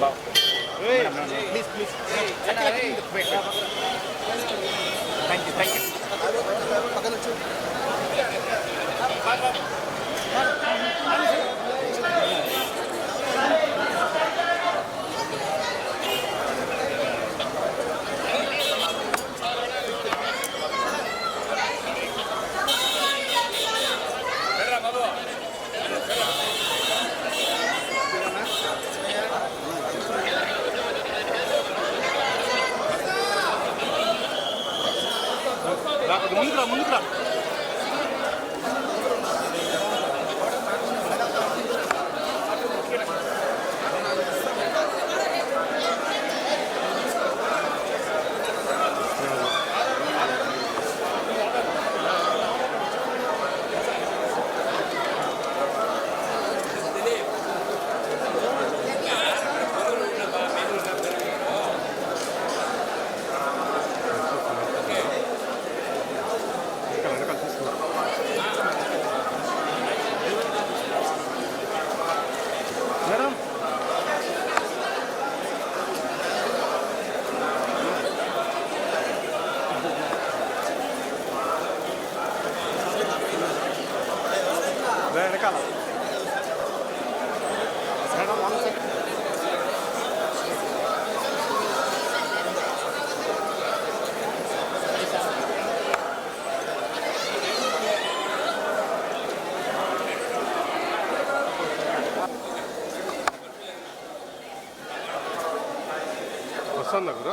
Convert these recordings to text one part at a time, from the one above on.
Please, Hey, no, no, no. Please, please. Thank you, thank you. రా madam 색깔 색깔 왕색 샀나 그래?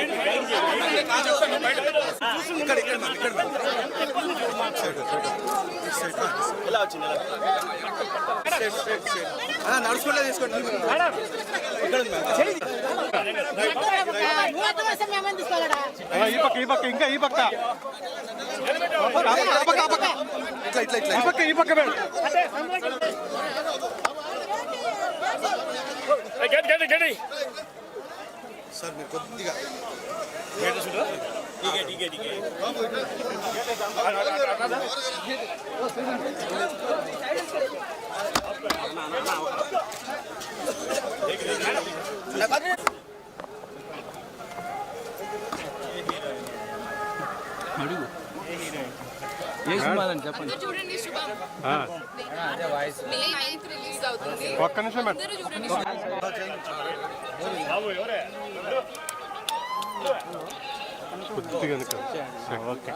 Madam one second వస్తుందా గురు నడుచుకుంటే తీసుకోండి ఈ పక్క ఈ పక్క ఇంకా ఈ పక్క పక్క, పక్క, ఇట్లా ఇట్లా ఇట్లా ఈ పక్క ఈ పక్క సార్ మీరు కొద్దిగా అందరూ చూడండి శుభం. ఆ, మే నైన్త్ రిలీజ్ అవుతుంది. ఒక్క నిమిషం అందరూ చూడండి. ఓకే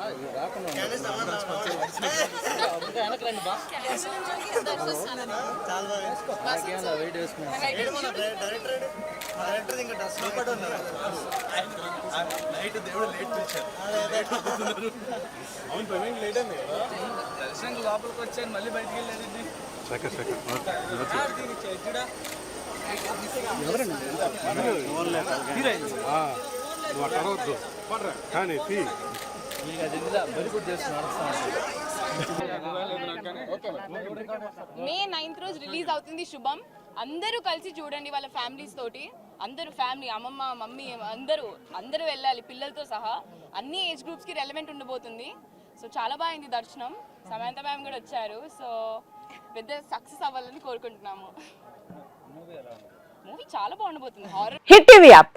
నైట్ దేవుడు లేట్ చేశారు అవును లేట్ అయింది దర్శనం లోపలికి వచ్చాను మళ్ళీ బయటికి వెళ్ళేది సెకండ్ సెకండ్ ఆ, నువ్వు అక్కడ వద్దు కానీ మే నైన్త్ రోజు రిలీజ్ అవుతుంది శుభం. అందరూ కలిసి చూడండి వాళ్ళ ఫ్యామిలీస్ తోటి. అందరూ ఫ్యామిలీ అమ్మమ్మ మమ్మీ అందరూ అందరూ వెళ్ళాలి పిల్లలతో సహా. అన్ని ఏజ్ గ్రూప్స్కి రెలవెంట్ ఉండబోతుంది. సో చాలా బాగుంది దర్శనం. సమంత మ్యామ్ కూడా వచ్చారు. సో పెద్ద సక్సెస్ అవ్వాలని కోరుకుంటున్నాము. మూవీ చాలా బాగుండబోతుంది. Horror hit TV app.